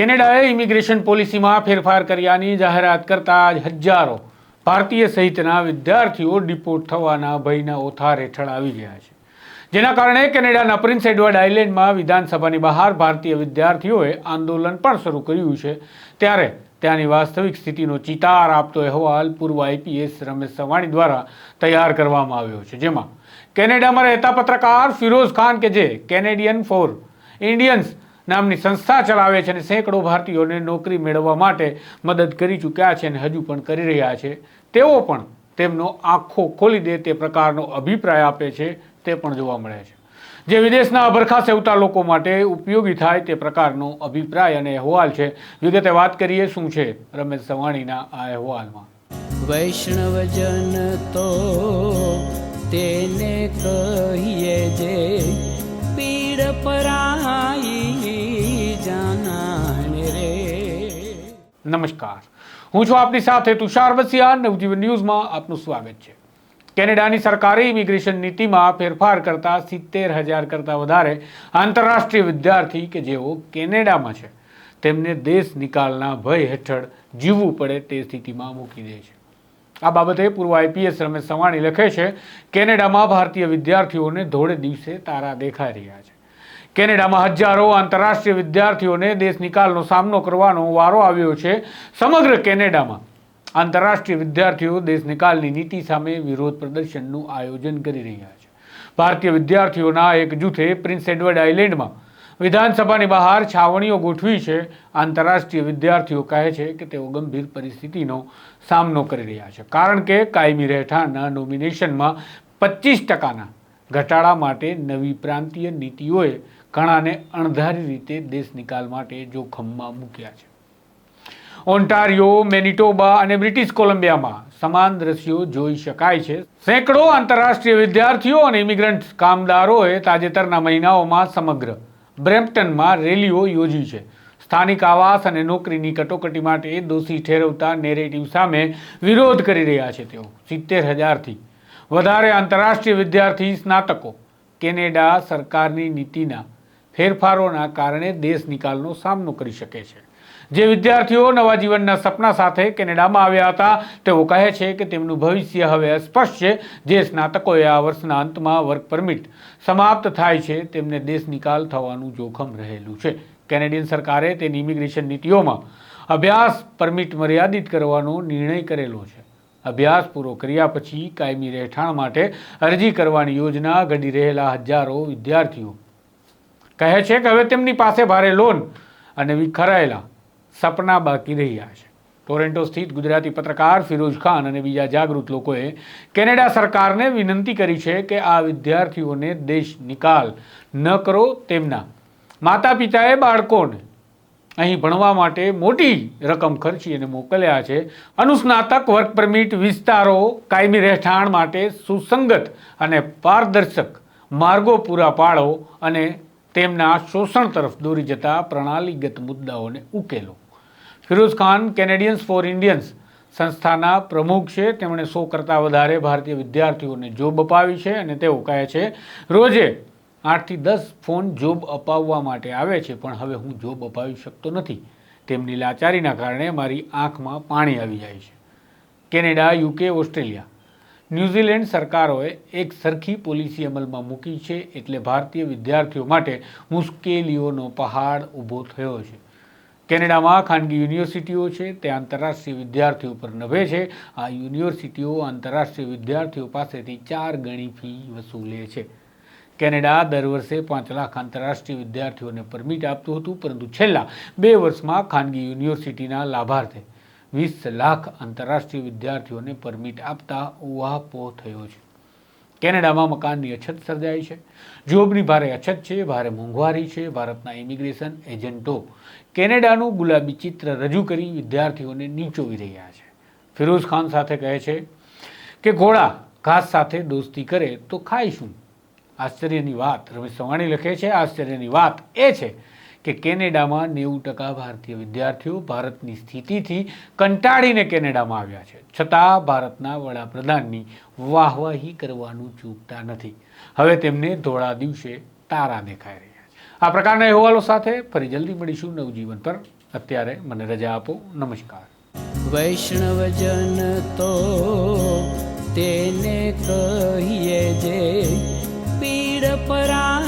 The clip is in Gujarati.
કેનેડાએ ઇમિગ્રેશન પોલિસીમાં ફેરફાર કર્યાની જાહેરાત કરતા જ હજારો ભારતીય સહિતના વિદ્યાર્થીઓ ડિપોર્ટ થવાના ભયના ઓથાર હેઠળ આવી ગયા છે. જેના કારણે કેનેડાના પ્રિન્સ એડવર્ડ આઇલેન્ડમાં વિધાનસભાની બહાર ભારતીય વિદ્યાર્થીઓએ આંદોલન પણ શરૂ કર્યું છે. ત્યારે ત્યાંની વાસ્તવિક સ્થિતિનો ચિતાર આપતો અહેવાલ પૂર્વ આઈપીએસ રમેશ સવાણી દ્વારા તૈયાર કરવામાં આવ્યો છે. જેમાં, કેનેડામાં રહેતા પત્રકાર ફિરોઝ ખાન કે જે કેનેડિયન ફોર ઇન્ડિયન્સ નામની સંસ્થા ચલાવે છે અને સેંકડો ભારતીયોને નોકરી મેળવવા માટે મદદ કરી ચૂક્યા છે અને હજુ પણ કરી રહ્યા છે. તેઓ પણ તેમનો આંખો ખોલી દે તે પ્રકારનો અભિપ્રાય આપે છે, તે પણ જોવા મળે છે. જે વિદેશના અભરખા સેવતા લોકો માટે ઉપયોગી થાય તે પ્રકારનો અભિપ્રાય અને અહેવાલ છે. વિગતે વાત કરીએ શું છે, રમેશ સવાણીના આ અહેવાલમાં. વૈષ્ણવજન તો તેને કહીએ જે નમસ્કાર. હું છું આપની સાથે તુષાર વસિયા નવજીવન ન્યૂઝમાં આપનું સ્વાગત છે. કેનેડાની સરકારે ઇમિગ્રેશન નીતિમાં ફેરફાર કરતા સિત્તેર હજાર કરતાં વધારે આંતરરાષ્ટ્રીય વિદ્યાર્થી કે જેઓ કેનેડામાં છે, તેમને દેશ નિકાલના ભય હેઠળ જીવવું પડે તે સ્થિતિમાં મૂકી દે છે. આ બાબતે પૂર્વ આઈપીએસ રમેશ સવાણી લખે છે, કેનેડામાં ભારતીય વિદ્યાર્થીઓને ધોળે દિવસે તારા દેખાઈ રહ્યા છે. કેનેડામાં હજારો આંતરરાષ્ટ્રીય વિદ્યાર્થીઓને દેશ નિકાલનો સામનો કરવાનો વારો આવ્યો છે સમગ્ર કેનેડામાં. આંતરરાષ્ટ્રીય વિદ્યાર્થીઓ દેશ નિકાલની નીતિ સામે વિરોધ પ્રદર્શનનું આયોજન કરી રહ્યા છે. ભારતીય વિદ્યાર્થીઓના એક જૂથે પ્રિન્સ એડવર્ડ આઇલેન્ડમાં વિધાનસભાની બહાર છાવણીઓ ગોઠવી છે. આંતરરાષ્ટ્રીય વિદ્યાર્થીઓ કહે છે કે તેઓ ગંભીર પરિસ્થિતિનો સામનો કરી રહ્યા છે. કારણ કે કાયમી રહેઠાણના નોમિનેશનમાં પચીસ ટકાના ઘટાડા માટે નવી પ્રાંતીય નીતિઓએ ઘણાને અણધારી રીતે દેશ નિકાલ માટે જોખમમાં મૂક્યા છે. ઓન્ટારિયો, મેનિટોબા અને બ્રિટિશ કોલંબિયામાં સમાન દ્રશ્યો જોઈ શકાય છે. સેંકડો આંતરરાષ્ટ્રીય વિદ્યાર્થીઓ અને ઇમિગ્રન્ટ કામદારોએ તાજેતરના મહિનાઓમાં સમગ્ર બ્રેમ્પટનમાં રેલીઓ યોજી છે. સ્થાનિક આવાસ અને નોકરીની કટોકટી માટે દોષી ઠેરવતા નેરેટિવ સામે વિરોધ કરી રહ્યા છે તેઓ. સિત્તેર હજારથી વધારે આંતરરાષ્ટ્રીય વિદ્યાર્થી સ્નાતકો. કેનેડા સરકારની નીતિના ફેરફારોના કારણે દેશ નિકાલનો સામનો કરી શકે છે. જે વિદ્યાર્થીઓ નવા જીવનના સપના સાથે કેનેડામાં આવ્યા હતા, તેઓ કહે છે કે તેમનું ભવિષ્ય હવે અસ્પષ્ટ છે. જે સ્નાતકોએ આ વર્ષના અંતમાં વર્ક પરમિટ સમાપ્ત થાય છે, તેમને દેશ નિકાલ થવાનું જોખમ રહેલું છે. કેનેડિયન સરકારે તેની ઇમિગ્રેશન નીતિઓમાં અભ્યાસ પરમિટ મર્યાદિત કરવાનો નિર્ણય કરેલો છે. અભ્યાસ પૂરો કર્યા પછી કાયમી રહેઠાણ માટે અરજી કરવાની યોજના ઘડી રહેલા હજારો વિદ્યાર્થીઓ કહે છે કે હવે તેમની પાસે ભારે લોન અને વિખરાયેલા સપના બાકી રહ્યા છે. ટોરેન્ટો સ્થિત ગુજરાતી પત્રકાર ફિરોઝ ખાન અને બીજા જાગૃત લોકોએ કેનેડા સરકારને વિનંતી કરી છે કે આ વિદ્યાર્થીઓને દેશ નિકાલ ન કરો તેમના માતા પિતાએ બાળકોને અહીં ભણવા માટે મોટી રકમ ખર્ચી અને મોકલ્યા છે. અનુસ્નાતક વર્ક પરમિટ વિસ્તારો કાયમી રહેઠાણ માટે સુસંગત અને પારદર્શક માર્ગો પૂરા પાડો અને તેમના શોષણ તરફ દોરી જતા પ્રણાલીગત મુદ્દાઓને ઉકેલો. Firoz Khan, Canadians for Indians સંસ્થાના પ્રમુખ છે. તેમણે સો કરતાં વધારે ભારતીય વિદ્યાર્થીઓને જોબ અપાવી છે અને તેઓ કહે છે, રોજે આઠથી દસ ફોન જોબ અપાવવા માટે આવે છે, પણ હવે હું જોબ અપાવી શકતો નથી. તેમની લાચારીના કારણે મારી આંખમાં પાણી આવી જાય છે. Canada, UK, Australia. New Zealand સરકારોએ એક સરખી પોલિસી અમલમાં મૂકી છે એટલે ભારતીય વિદ્યાર્થીઓ માટે મુશ્કેલીઓનો પહાડ ઊભો થયો છે. કેનેડામાં ખાનગી યુનિવર્સિટીઓ છે તે આંતરરાષ્ટ્રીય વિદ્યાર્થીઓ પર નભે છે. આ યુનિવર્સિટીઓ આંતરરાષ્ટ્રીય વિદ્યાર્થીઓ પાસેથી ચાર ગણી ફી વસૂલે છે. કેનેડા દર વર્ષે પાંચ લાખ આંતરરાષ્ટ્રીય વિદ્યાર્થીઓને પરમિટ આપતું હતું, પરંતુ છેલ્લા બે વર્ષમાં ખાનગી યુનિવર્સિટીના લાભાર્થે વીસ લાખ આંતરરાષ્ટ્રીય વિદ્યાર્થીઓને પરમિટ આપતા ઉહાપો થયો છે. કેનેડામાં મકાનની અછત સર્જાઈ છે. જોબની ભારે અછત છે, ભારે મોંઘવારી છે, ભારતના ઇમિગ્રેશન એજન્ટો કેનેડાનું ગુલાબી ચિત્ર રજૂ કરી વિદ્યાર્થીઓને નીચોવી રહ્યા છે. ફિરોઝ ખાન સાથે કહે છે કે ઘોડા ઘાસ સાથે દોસ્તી કરે તો ખાય શું આશ્ચર્યની વાત, રમેશ સવાણી લખે છે, આશ્ચર્યની વાત એ છે કે કેનેડામાં નેવું ટકા ભારતીય વિદ્યાર્થીઓ ભારતની સ્થિતિથી કંટાળીને કેનેડામાં આવ્યા છે. છતાં ભારતના વડાપ્રધાનની વાહવાહી કરવાનું ચૂકતા નથી. હવે તેમને ધોળા દિવસે તારા દેખાઈ રહ્યા છે. આ પ્રકારના અહેવાલો સાથે ફરી જલ્દી મળીશું નવજીવન પર. અત્યારે મને રજા આપો. નમસ્કાર. વૈષ્ણવજન તો તેને કહીએ જે પીડ પરાઈ